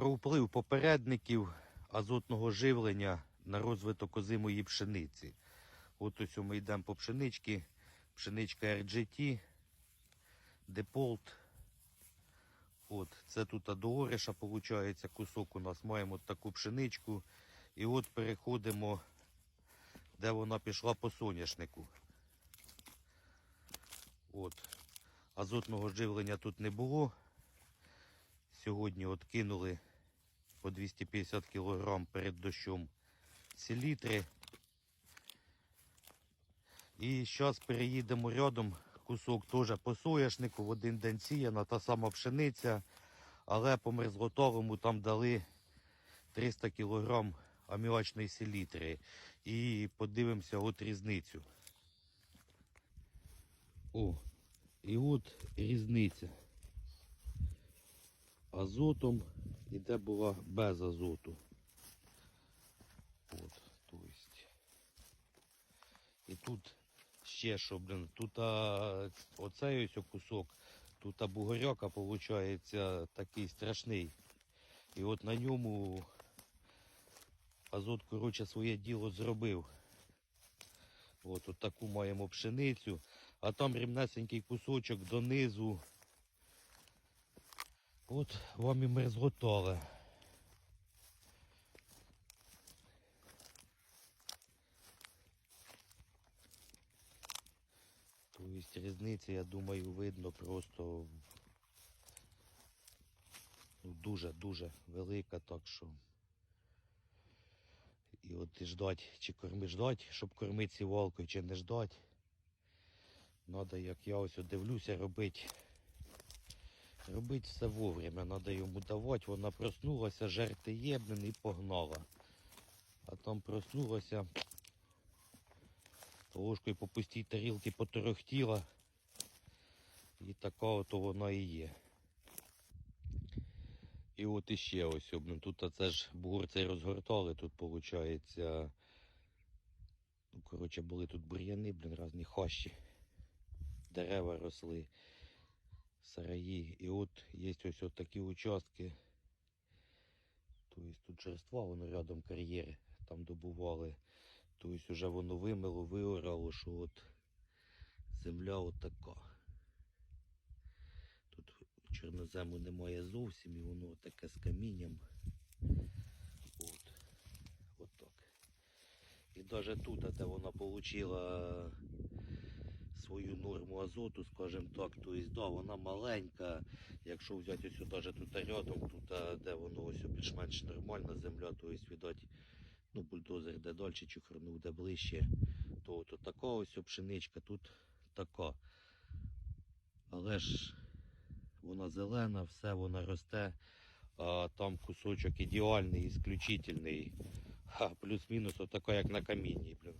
Про вплив попередників азотного живлення на розвиток озимої пшениці. От ось ми йдемо по пшеничці. Пшеничка RGT, Деполт. От, це тут до ориша, виходить, кусок у нас. Маємо от таку пшеничку. І от переходимо, де вона пішла по соняшнику. От. Азотного живлення тут не було. Сьогодні от кинули по 250 кг перед дощом селітри. І зараз переїдемо рядом. Кусок теж по соняшнику, в один день сіяна, та сама пшениця, але по мерзлотовому там дали 300 кг аміачної селітри. І подивимося от різницю. О, і от різниця. Азотом і де була без азоту. От, то есть. І тут ще що, блин, тут а, оцей ось кусок, тут а бугоряка виходить такий страшний. І от на ньому азот, коротше, своє діло зробив. От, от таку маємо пшеницю, а там рівнесенький кусочок донизу. От вам і мерзлотове. Тобто різниця, я думаю, видно просто ну, дуже-дуже велика, так що. І от і ждать, чи корми ждать, щоб кормити сівалкою, чи не ждать. Надо, як я ось дивлюся, робити. Робити все вовремя, треба йому давати. Вона проснулася, жерти єбнен і погнала. А там проснулася, ложкою по пустій тарілці поторохтіла. І така от вона і є. І от іще ось, блин, тут це ж бугор розгортали, тут виходить, ну, коротше, були тут бур'яни, блин, різні хащі. Дерева росли, сараї. І от є ось от такі участки. Тобто тут черства, воно рядом кар'єри, там добували. Тобто вже воно вимило, виорало, що от земля от така. Тут чорнозему немає зовсім і воно таке з камінням. От. От так. І навіть тут, де вона отримала свою норму азоту, скажімо так, то есть, да, вона маленька. Якщо взяти ось навіть тут рядом, тут, де воно ось більш-менш нормальна земля, то видать, ну, бульдозер де далі чухорнув, де ближче, то от така ось пшеничка, тут така. Але ж вона зелена, все вона росте, а там кусочок ідеальний, ісключительний. Плюс-мінус отака, як на камінні. Блін.